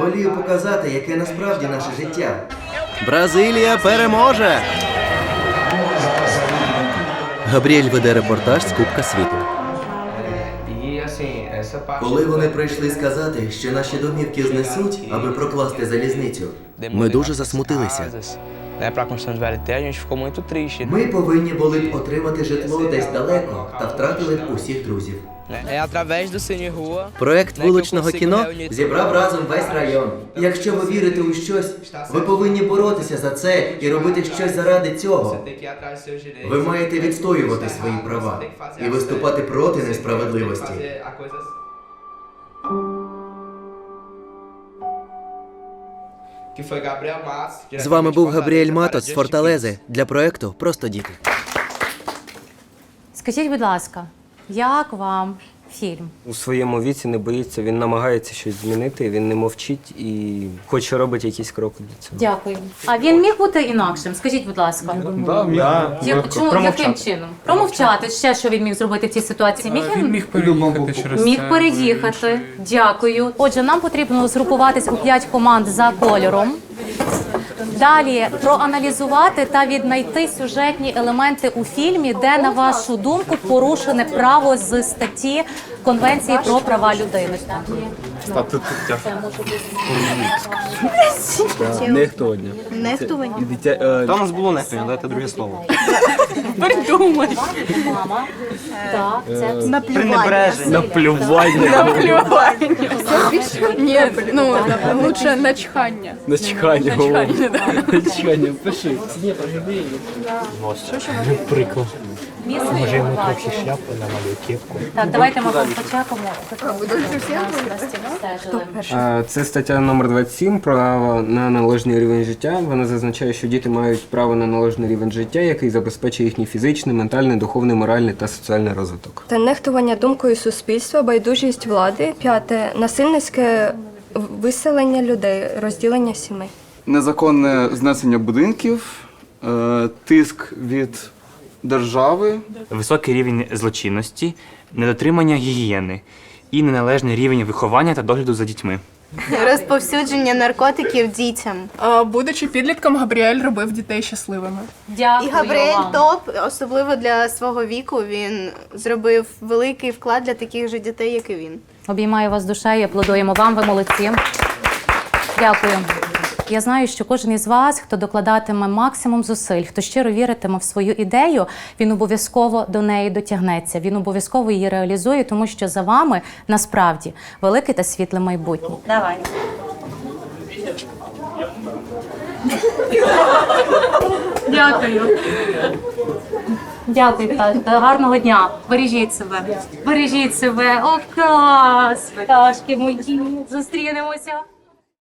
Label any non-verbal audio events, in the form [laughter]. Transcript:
Волію показати, яке насправді наше життя. Бразилія переможе! Габріель веде репортаж з Кубка світу. Коли вони прийшли сказати, що наші домівки знесуть, аби прокласти залізницю, Ми дуже засмутилися. Né, para a construção de VLT, a gente ficou muito triste. ми повинні були б отримати житло десь далеко та втратили б усіх друзів. É através do Cine Rua Проект вуличного кіно Зібрав разом весь район. Якщо ви вірите у щось, ви повинні боротися за це і робити щось заради цього. Ви маєте відстоювати свої права і виступати проти несправедливості. З вами був Габріель Матос з Форталези для проекту Просто діти. Скажіть, будь ласка, як вам фільм? У своєму віці не боїться, він намагається щось змінити, він не мовчить і хоче робити якісь кроки для цього. Дякую. А він міг бути інакшим? Скажіть, будь ласка. Я- Чому яким чином? Промовчати ще, що він міг зробити в цій ситуації. Міг він Міг переїхати через міг це, переїхати. Дякую. Отже, нам потрібно згрупуватись у п'ять команд за кольором. Далі проаналізувати та віднайти сюжетні елементи у фільмі, де, на вашу думку, порушене право з статті Конвенції про права людини. Нехтування. Нехтування. Дитя, е, Там у нас було нехтування, дайте друге слово. [laughs] Придумай. Так, це Наплювання. Наплювання. Ні, ну лучше начхання. Начхання. Начхання, Начхання, пиши. Приклад. Може, йому трохи шляпу Так, давайте ми спочатку. Е, Це стаття номер 27 право на належний рівень життя. Вона зазначає, що діти мають право на належний рівень життя, який забезпечує їхній фізичний, ментальний, духовний, моральний та соціальний розвиток. Та нехтування думкою суспільства, байдужість влади. П'яте насильницьке виселення людей, розділення сімей. Незаконне знесення будинків, е, тиск від держави. високий рівень злочинності, недотримання гігієни і неналежний рівень виховання та догляду за дітьми. Розповсюдження наркотиків дітям. Будучи підлітком, Габріель робив дітей щасливими. Дякую І Габріель вам. Топ, особливо для свого віку, він зробив великий вклад для таких же дітей, як і він. Обіймаю вас душею, аплодуємо вам, ви молодці. Дякую. Я знаю, що кожен із вас, хто докладатиме максимум зусиль, хто щиро віритиме в свою ідею, він обов'язково до неї дотягнеться. Він обов'язково її реалізує, тому що за вами насправді велике та світле майбутнє. Давай. Дякую. Дякую, Пташка. Гарного дня. Бережіть себе. Бережіть себе. О, клас! Пташки мої. Зустрінемося.